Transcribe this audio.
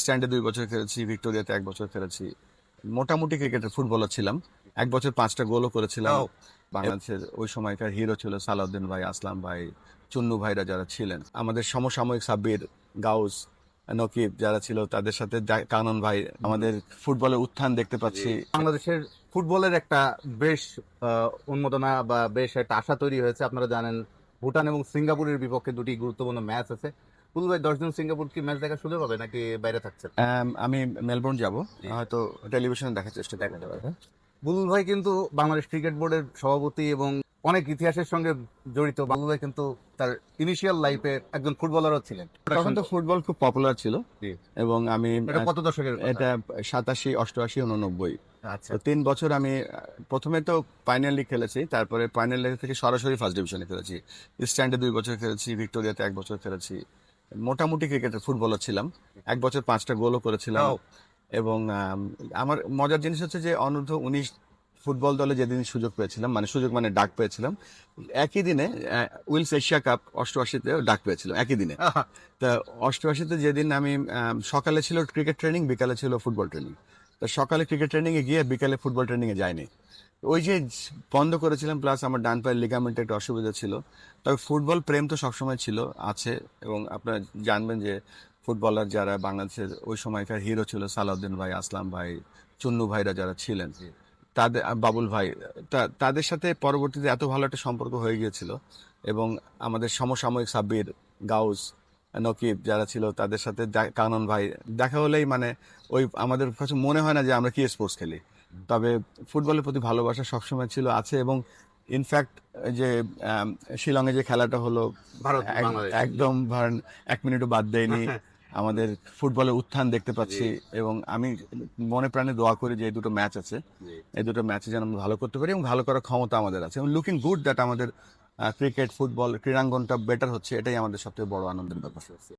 স্ট্যান্ডে দুই বছর খেলেছি ভিক্টোরিয়াতে এক বছর খেলেছি। মোটামুটি ক্রিকেটের ফুটবলার ছিলাম। এক বছর পাঁচটা গোলও করেছিলাম। বাংলাদেশের ওই সময়কার হিরো ছিল সালাউদ্দিন ভাই আসলাম ভাই চুন্নু ভাইরা যারা ছিলেন। আমাদের সমসাময়িক সাব্বির গাউস নকিব যারা ছিল তাদের সাথে কানন ভাই আমাদের ফুটবলের উত্থান দেখতে পাচ্ছি। বাংলাদেশের ফুটবলের একটা বেশ উন্মাদনা বা বেশ একটা আশা তৈরি হয়েছে। আপনারা জানেন ভুটান এবং সিঙ্গাপুরের বিপক্ষে দুটি গুরুত্বপূর্ণ ম্যাচ আছে। পুল ভাই দশজন সিঙ্গাপুর কি ম্যাচ দেখার সুযোগ হবে নাকি বাইরে আমি মেলবোর্ন যাব। হয়তো টেলিভিশনে দেখার চেষ্টা বুলবুল ভাই কিন্তু বাংলাদেশ ক্রিকেট বোর্ডের সভাপতি এবং অনেক ইতিহাসের সঙ্গে জড়িত। ভাই কিন্তু তার ইনিশিয়াল লাইফে একজন ফুটবলারও ছিলেন। তখন তো ফুটবল খুব পপুলার ছিল। এবং আমি কত দশকের এটা সাতাশি অষ্টআশি উননব্বই। আচ্ছা। তিন বছর আমি প্রথমে তো ফাইনাল লিগ খেলেছি তারপরে ফাইনাল লিগ থেকে সরাসরি ফার্স্ট ডিভিশনে খেলেছি। স্ট্যান্ডে দুই বছর খেলেছি ভিক্টোরিয়াতে এক বছর খেলেছি। মোটামুটি ক্রিকেটের ফুটবলার ছিলাম। এক বছর পাঁচটা গোলও করেছিলাম। এবং আমার মজার জিনিস হচ্ছে যে অনূর্ধ্ব উনিশ ফুটবল দলে যেদিন সুযোগ পেয়েছিলাম মানে সুযোগ মানে ডাক পেয়েছিলাম একই দিনে উইলস এশিয়া কাপ অষ্টআশিতে ডাক পেয়েছিলাম একই দিনে। তা অষ্টআশিতে যেদিন আমি সকালে ছিল ক্রিকেট ট্রেনিং বিকালে ছিল ফুটবল ট্রেনিং। তা সকালে ক্রিকেট ট্রেনিংয়ে গিয়ে বিকালে ফুটবল ট্রেনিংয়ে যায়নি ওই যে বন্ধ করেছিলাম প্লাস আমার ডান পায়ের লিগামেন্টে একটা অসুবিধা ছিল। তবে ফুটবল প্রেম তো সবসময় ছিল, আছে, এবং আপনারা জানবেন যে ফুটবলার যারা বাংলাদেশের ওই সময়কার হিরো ছিল সালাউদ্দিন ভাই, আসলাম ভাই, চুন্নু ভাইরা যারা ছিলেন, তাদের বাবুল ভাই তাদের সাথে পরবর্তীতে এত ভালো একটা সম্পর্ক হয়ে গিয়েছিল, এবং আমাদের সমসাময়িক সাব্বির, গাউস, নকিব যারা ছিল, তাদের সাথে কানন ভাই, দেখা হলেই মানে ওই আমাদের কাছে মনে হয় না যে আমরা কি স্পোর্টস খেলি। তবে ফুটবলের প্রতি ভালোবাসা সবসময় ছিল আছে এবং ইনফ্যাক্ট যে শিলংয়ে যে খেলাটা হলো একদম ধরেন এক মিনিটও বাদ দেয়নি। আমাদের ফুটবলের উত্থান দেখতে পাচ্ছি এবং আমি মনে প্রাণে দোয়া করি যে এই দুটো ম্যাচ আছে। এই দুটো ম্যাচে যেন আমরা ভালো করতে পারি এবং ভালো করার ক্ষমতা আমাদের আছে। এবং লুকিং গুড দ্যাট আমাদের ক্রিকেট ফুটবল ক্রীড়াঙ্গনটা বেটার হচ্ছে এটাই আমাদের সবথেকে বড় আনন্দের ব্যাপার।